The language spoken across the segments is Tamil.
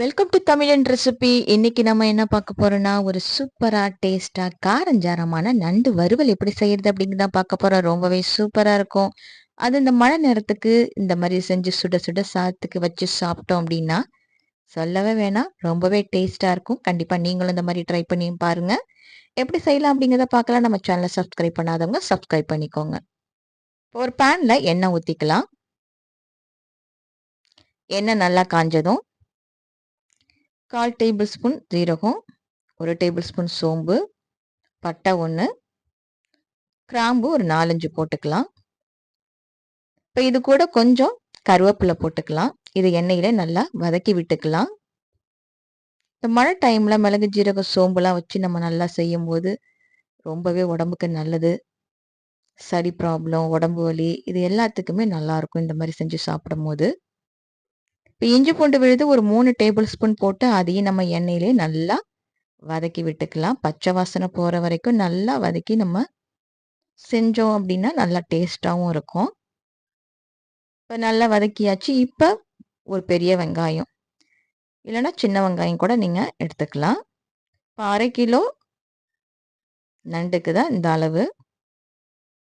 வெல்கம் டு தமிழன் ரெசிபி இன்னைக்கு நம்ம என்ன பார்க்க போறோம்னா ஒரு சூப்பரா டேஸ்டா காரஞ்சாரமான நண்டு வறுவல் எப்படி செய்யறது அப்படிங்கிறத பார்க்க போறோம். ரொம்பவே சூப்பரா இருக்கும். அது இந்த மழை நேரத்துக்கு இந்த மாதிரி செஞ்சு சுட சுட சாதத்துக்கு வச்சு சாப்பிட்டோம் அப்படின்னா சொல்லவே வேணாம். ரொம்பவே டேஸ்டா இருக்கும். கண்டிப்பா நீங்களும் இந்த மாதிரி ட்ரை பண்ணி பாருங்க. எப்படி செய்யலாம் அப்படிங்கிறத பார்க்கலாம். நம்ம சேனலை சப்ஸ்கிரைப் பண்ணாதவங்க சப்ஸ்கிரைப் பண்ணிக்கோங்க. ஒரு பேன்ல எண்ணெய் ஊத்திக்கலாம். எண்ணெய் நல்லா காஞ்சதும் கால் டேபிள் ஸ்பூன் ஜீரகம் ஒரு டேபிள் ஸ்பூன் சோம்பு பட்டை ஒன்று கிராம்பு ஒரு நாலஞ்சு போட்டுக்கலாம். இப்போ இது கூட கொஞ்சம் கருவேப்பிலை போட்டுக்கலாம். இது எண்ணெயில் நல்லா வதக்கி விட்டுக்கலாம். இந்த மழை டைமில் மிளகு ஜீரகம் சோம்புலாம் வச்சு நம்ம நல்லா செய்யும் போது ரொம்பவே உடம்புக்கு நல்லது. சளி ப்ராப்ளம் உடம்பு வலி இது எல்லாத்துக்குமே நல்லாயிருக்கும் இந்த மாதிரி செஞ்சு சாப்பிடும் போது இப்போ இஞ்சி பூண்டு விழுது ஒரு மூணு டேபிள் ஸ்பூன் போட்டு அதையும் நம்ம எண்ணெயிலே நல்லா வதக்கி விட்டுக்கலாம். பச்சை வாசனை போகிற வரைக்கும் நல்லா வதக்கி நம்ம செஞ்சோம் அப்படின்னா நல்லா டேஸ்டாகவும் இருக்கும். இப்போ நல்லா வதக்கியாச்சு. இப்போ ஒரு பெரிய வெங்காயம். இல்லைன்னா சின்ன வெங்காயம் கூட நீங்கள் எடுத்துக்கலாம். இப்போ அரை கிலோ நண்டுக்கு தான் இந்த அளவு.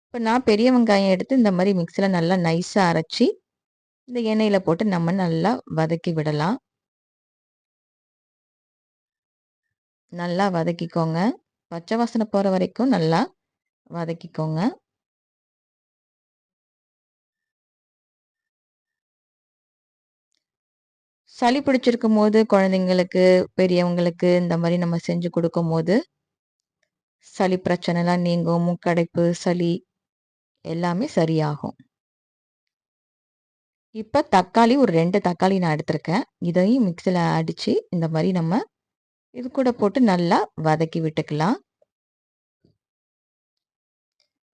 இப்போ நான் பெரிய வெங்காயம் எடுத்து இந்த மாதிரி மிக்சியில் நல்லா நைஸாக அரைச்சி இந்த எண்ணெயில் போட்டு நம்ம நல்லா வதக்கி விடலாம். நல்லா வதக்கிக்கோங்க. பச்சை வாசனை போகிற வரைக்கும் நல்லா வதக்கிக்கோங்க. சளி பிடிச்சிருக்கும் போது குழந்தைங்களுக்கு பெரியவங்களுக்கு இந்த மாதிரி நம்ம செஞ்சு கொடுக்கும் போது சளி பிரச்சனைலாம் நீங்கும் மூக்கடைப்பு சளி எல்லாமே சரியாகும். இப்போ தக்காளி ஒரு ரெண்டு தக்காளி நான் எடுத்திருக்கேன். இதையும் மிக்சியில் அடித்து இந்த மாதிரி நம்ம இது கூட போட்டு நல்லா வதக்கி விட்டுக்கலாம்.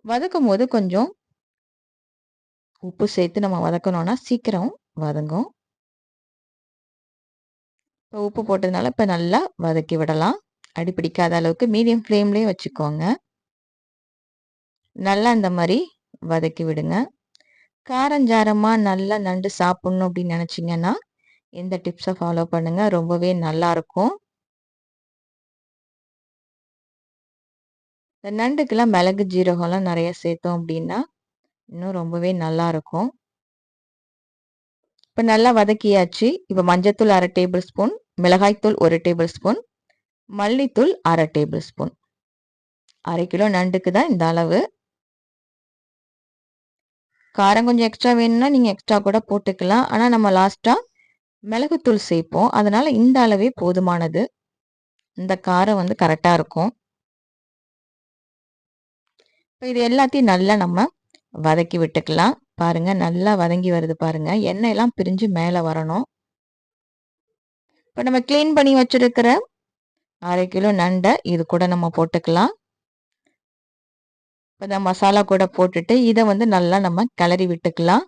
வதக்கும் போது கொஞ்சம் உப்பு சேர்த்து நம்ம வதக்கணும்னா சீக்கிரம் வதங்கும். இப்போ உப்பு போட்டதுனால இப்போ நல்லா வதக்கி விடலாம். அடி பிடிக்காத அளவுக்கு மீடியம் ஃப்ளேம்லேயே வச்சுக்கோங்க. நல்லா இந்த மாதிரி வதக்கி விடுங்க. காரஞ்சாரமாக நல்லா நண்டு சாப்பிட்ணும் அப்படின்னு நினச்சிங்கன்னா இந்த டிப்ஸை ஃபாலோ பண்ணுங்கள் ரொம்பவே நல்லாயிருக்கும் இந்த நண்டுக்கெல்லாம் மிளகு ஜீரகம்லாம் நிறைய சேர்த்தோம் அப்படின்னா இன்னும் ரொம்பவே நல்லாயிருக்கும் இப்போ நல்லா வதக்கியாச்சு. இப்போ மஞ்சத்தூள் அரை டேபிள் ஸ்பூன் மிளகாய்த்தூள் ஒரு டேபிள் ஸ்பூன் மல்லித்தூள் அரை டேபிள் ஸ்பூன். அரை கிலோ நண்டுக்கு தான் இந்த அளவு. காரம் கொஞ்சம் எக்ஸ்ட்ரா வேணும்னா நீங்கள் எக்ஸ்ட்ரா கூட போட்டுக்கலாம். ஆனால் நம்ம லாஸ்ட்டாக மிளகுத்தூள் சேர்ப்போம். அதனால் இந்த அளவே போதுமானது. இந்த காரம் வந்து கரெக்டாக இருக்கும். இப்போ இது எல்லாத்தையும் நல்லா நம்ம வதக்கி விட்டுக்கலாம். பாருங்கள் நல்லா வதங்கி வருது பாருங்கள் எண்ணெய் எல்லாம் பிரிஞ்சு மேலே வரணும். இப்போ நம்ம க்ளீன் பண்ணி வச்சுருக்கிற அரை கிலோ நண்டை இது கூட நம்ம போட்டுக்கலாம். இப்போ மசாலா கூட போட்டுட்டு இதை வந்து நல்லா நம்ம கிளறி விட்டுக்கலாம்.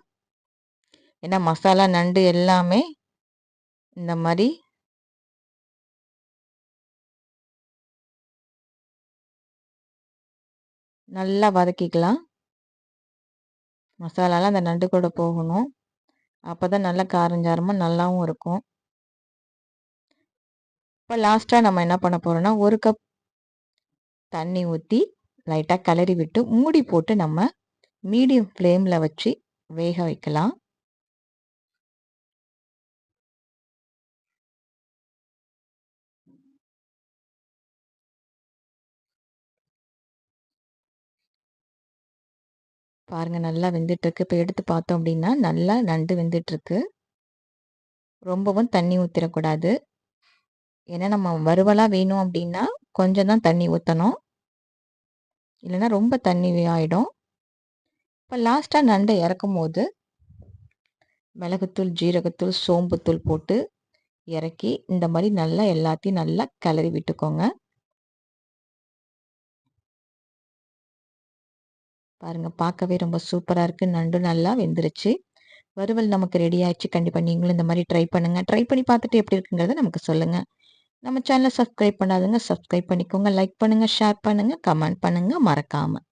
ஏன்னா மசாலா நண்டு எல்லாமே இந்த மாதிரி நல்லா வதக்கிக்கலாம். மசாலாலாம் அந்த நண்டு கூட போகணும். அப்போ தான் நல்லா காரஞ்சாரமாக நல்லாவும் இருக்கும். இப்போ லாஸ்ட்டாக நம்ம என்ன பண்ண போகிறோம்னா ஒரு கப் தண்ணி ஊற்றி லைட்டாக கிளறி விட்டு மூடி போட்டு நம்ம மீடியம் ஃப்ளேமில் வச்சு வேக வைக்கலாம். பாருங்கள் நல்லா வெந்துட்டுருக்கு. இப்போ எடுத்து பார்த்தோம் அப்படின்னா நல்லா நண்டு வெந்துட்டுருக்கு. ரொம்பவும் தண்ணி ஊற்றிடக்கூடாது ஏன்னா நம்ம வறுவலாக வேணும் அப்படின்னா கொஞ்சம் தான் தண்ணி ஊற்றணும் இல்லைன்னா ரொம்ப தண்ணி ஆகிடும் இப்போ லாஸ்ட்டாக நண்டை இறக்கும் போது மிளகுத்தூள் ஜீரகத்தூள் சோம்புத்தூள் போட்டு இறக்கி இந்த மாதிரி நல்லா எல்லாத்தையும் நல்லா கிளறி விட்டுக்கோங்க. பாருங்க பார்க்கவே ரொம்ப சூப்பராக இருக்குது நண்டு நல்லா வெந்துருச்சு. வறுவல் நமக்கு ரெடி ஆயிடுச்சு. கண்டிப்பாக நீங்களும் இந்த மாதிரி ட்ரை பண்ணுங்கள் ட்ரை பண்ணி பார்த்துட்டு எப்படி இருக்குங்கிறத நமக்கு சொல்லுங்கள் நம்ம சேனலை சப்ஸ்கிரைப் பண்ணாதுங்க சப்ஸ்கிரைப் பண்ணிக்கோங்க. லைக் பண்ணுங்கள் ஷேர் பண்ணுங்கள் கமெண்ட் பண்ணுங்கள் மறக்காமல்